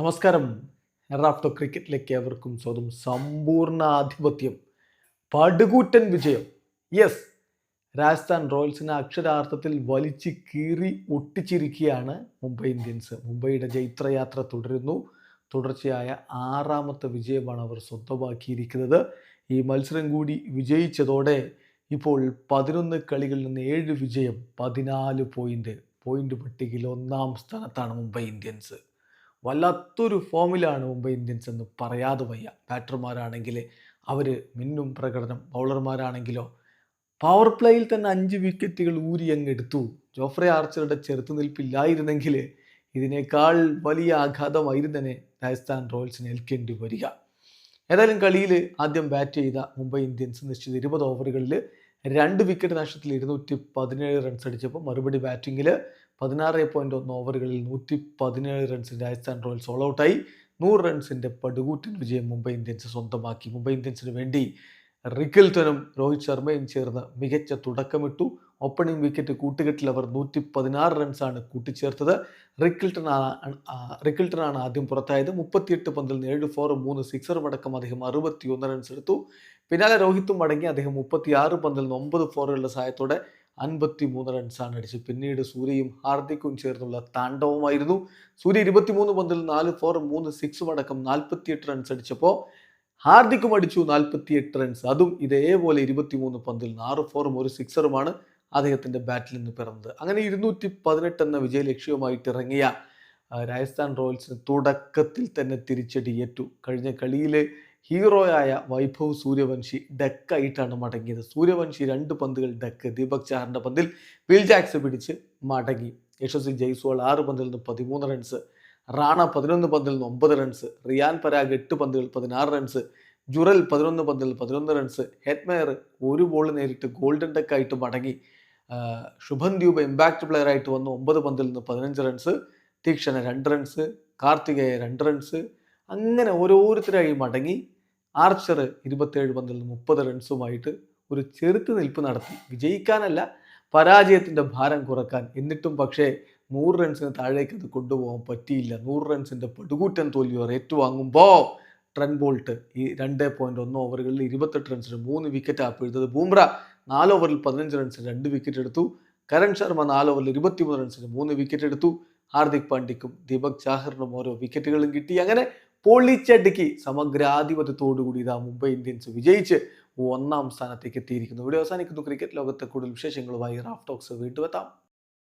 നമസ്കാരം. റാഫ്റ്റോ ക്രിക്കറ്റിലേക്ക് ഏവർക്കും സ്വന്തം സമ്പൂർണ ആധിപത്യം പടുകൂറ്റൻ വിജയം. യെസ് രാജസ്ഥാൻ റോയൽസിനെ അക്ഷരാർത്ഥത്തിൽ വലിച്ച് കീറി ഒട്ടിച്ചിരിക്കുകയാണ് മുംബൈ ഇന്ത്യൻസ്. മുംബൈയുടെ ജൈത്രയാത്ര തുടരുന്നു. തുടർച്ചയായ ആറാമത്തെ വിജയമാണ് അവർ സ്വന്തമാക്കിയിരിക്കുന്നത്. ഈ മത്സരം കൂടി വിജയിച്ചതോടെ ഇപ്പോൾ പതിനൊന്ന് കളികളിൽ നിന്ന് ഏഴ് വിജയം പതിനാല് പോയിന്റ് പോയിന്റ് പട്ടികയിൽ ഒന്നാം സ്ഥാനത്താണ് മുംബൈ ഇന്ത്യൻസ്. വല്ലാത്തൊരു ഫോമിലാണ് മുംബൈ ഇന്ത്യൻസ് എന്ന് പറയാതെ വയ്യ. ബാറ്റർമാരാണെങ്കിൽ അവർ മിന്നും പ്രകടനം ബൗളർമാരാണെങ്കിലോ. പവർ പ്ലേയിൽ തന്നെ അഞ്ച് വിക്കറ്റുകൾ ഊരി അങ്ങ് എടുത്തു. ജോഫ്രെ ആർച്ചറുടെ ചെറുത്തുനിൽപ്പില്ലായിരുന്നെങ്കിൽ ഇതിനേക്കാൾ വലിയ ആഘാതമായിരുന്നു തന്നെ രാജസ്ഥാൻ റോയൽസിന് ഏൽക്കേണ്ടി വരിക. ഏതായാലും കളിയിൽ ആദ്യം ബാറ്റ് ചെയ്ത മുംബൈ ഇന്ത്യൻസ് നിശ്ചിത ഇരുപത് ഓവറുകളിൽ രണ്ട് വിക്കറ്റ് നഷ്ടത്തിൽ ഇരുന്നൂറ്റി പതിനേഴ് റൺസ് അടിച്ചപ്പോൾ മറുപടി ബാറ്റിങ്ങിൽ പതിനാറ് പോയിന്റ് ഒന്ന് ഓവറുകളിൽ നൂറ്റി പതിനേഴ് റൺസിന് രാജസ്ഥാൻ റോയൽസ് ഓൾ ഔട്ടായി നൂറ് റൺസിന്റെ പടുകൂറ്റൻ വിജയം മുംബൈ ഇന്ത്യൻസ് സ്വന്തമാക്കി. മുംബൈ ഇന്ത്യൻസിന് വേണ്ടി റിക്കിൽട്ടനും രോഹിത് ശർമ്മയും ചേർന്ന് മികച്ച തുടക്കമിട്ടു. ഓപ്പണിംഗ് വിക്കറ്റ് കൂട്ടുകെട്ടിൽ അവർ നൂറ്റി പതിനാറ് റൺസാണ് കൂട്ടിച്ചേർത്തത്. റിക്കിൾട്ടൺ റിക്കിൾട്ടനാണ് ആദ്യം പുറത്തായത്. മുപ്പത്തിയെട്ട് പന്തിൽ നിന്ന് ഏഴ് ഫോറും മൂന്ന് സിക്സറും അടക്കം അദ്ദേഹം അറുപത്തിയൊന്ന് റൺസ് എടുത്തു. പിന്നാലെ രോഹിത്തും മടങ്ങി അദ്ദേഹം മുപ്പത്തിയാറ് പന്തിൽ നിന്ന് ഒമ്പത് ഫോറുകളുടെ സഹായത്തോടെ അൻപത്തി മൂന്ന് റൺസാണ് അടിച്ചത്. പിന്നീട് സൂര്യയും ഹാർദിക്കും ചേർന്നുള്ള താണ്ഡവമായിരുന്നു. സൂര്യ ഇരുപത്തിമൂന്ന് പന്തിൽ നാല് ഫോറും മൂന്ന് സിക്സും അടക്കം നാൽപ്പത്തിയെട്ട് റൺസ് അടിച്ചപ്പോൾ ഹാർദിക്കും അടിച്ചു നാൽപ്പത്തിയെട്ട് റൺസ് അതും ഇതേപോലെ ഇരുപത്തിമൂന്ന് പന്തിൽ ആറ് ഫോറും ഒരു സിക്സറുമാണ് അദ്ദേഹത്തിന്റെ ബാറ്റിൽ നിന്ന് പിറന്നത്. അങ്ങനെ ഇരുന്നൂറ്റി പതിനെട്ട് എന്ന വിജയ ലക്ഷ്യവുമായിട്ട് ഇറങ്ങിയ രാജസ്ഥാൻ റോയൽസിന് തുടക്കത്തിൽ തന്നെ തിരിച്ചടിയേറ്റു. കഴിഞ്ഞ കളിയിലെ ഹീറോയായ വൈഭവ് സൂര്യവംശി ഡക്കായിട്ടാണ് മടങ്ങിയത്. സൂര്യവംശി രണ്ട് പന്തുകൾ ഡക്ക്. ദീപക് ചാറിന്റെ പന്തിൽ വിൽ ജാക്സ് പിടിച്ച് മടങ്ങി. യശസ്വി ജയ്സ്വാൾ ആറ് പന്തിൽ നിന്ന് പതിമൂന്ന് റൺസ് റാണ പതിനൊന്ന് പന്തിൽ നിന്ന് ഒമ്പത് റൺസ് റിയാൻ പരാഗ് എട്ട് പന്തുകൾ പതിനാറ് റൺസ് ജുറൽ പതിനൊന്ന് പന്തിൽ പതിനൊന്ന് റൺസ് ഹെറ്റ്മെയർ ഒരു ബോൾ നേരിട്ട് ഗോൾഡൻ ഡക്കായിട്ട് മടങ്ങി. ശുഭൻ ദ്യൂബ് ഇമ്പാക്ട് പ്ലെയർ ആയിട്ട് വന്നു ഒമ്പത് പന്തിൽ നിന്ന് പതിനഞ്ച് റൺസ് തീക്ഷണ രണ്ട് റൺസ് കാർത്തികേയ രണ്ട് റൺസ് അങ്ങനെ ഓരോരുത്തരായി മടങ്ങി. ആർച്ചർ ഇരുപത്തേഴ് പന്തിൽ നിന്ന് മുപ്പത് റൺസുമായിട്ട് ഒരു ചെറുത്ത് നിൽപ്പ് നടത്തി. വിജയിക്കാനല്ല പരാജയത്തിന്റെ ഭാരം കുറയ്ക്കാൻ. എന്നിട്ടും പക്ഷേ നൂറ് റൺസിന് താഴേക്ക് അത് കൊണ്ടുപോകാൻ പറ്റിയില്ല. നൂറ് റൺസിന്റെ പടുകൂറ്റൻ തോൽവി അവർ ഏറ്റുവാങ്ങുമ്പോൾ ട്രെൻ ബോൾട്ട് ഈ രണ്ട് പോയിന്റ് ഒന്ന് ഓവറുകളിൽ ഇരുപത്തെട്ട് റൺസിന് മൂന്ന് വിക്കറ്റ് ആപ്പ് എഴുതത് ബൂംറ നാല് ഓവറിൽ പതിനഞ്ച് റൺസിന് രണ്ട് വിക്കറ്റ് എടുത്തു. കരൺ ശർമ്മ നാല് ഓവറിൽ ഇരുപത്തിമൂന്ന് റൺസിന് മൂന്ന് വിക്കറ്റ് എടുത്തു. ഹാർദിക് പാണ്ഡ്യക്കും ദീപക് ചാഹറിനും ഓരോ വിക്കറ്റുകളും കിട്ടി. അങ്ങനെ പൊള്ളിച്ചടുക്കി സമഗ്രാധിപത്യത്തോടുകൂടി ഇതാ മുംബൈ ഇന്ത്യൻസ് വിജയിച്ച് ഒന്നാം സ്ഥാനത്തേക്ക് എത്തിയിരിക്കുന്നു. ഇവിടെ അവസാനിക്കുന്നു. ക്രിക്കറ്റ് ലോകത്തെ കൂടുതൽ വിശേഷങ്ങളുമായി റാഫ് ടോക്സ് വീണ്ടും എത്താം.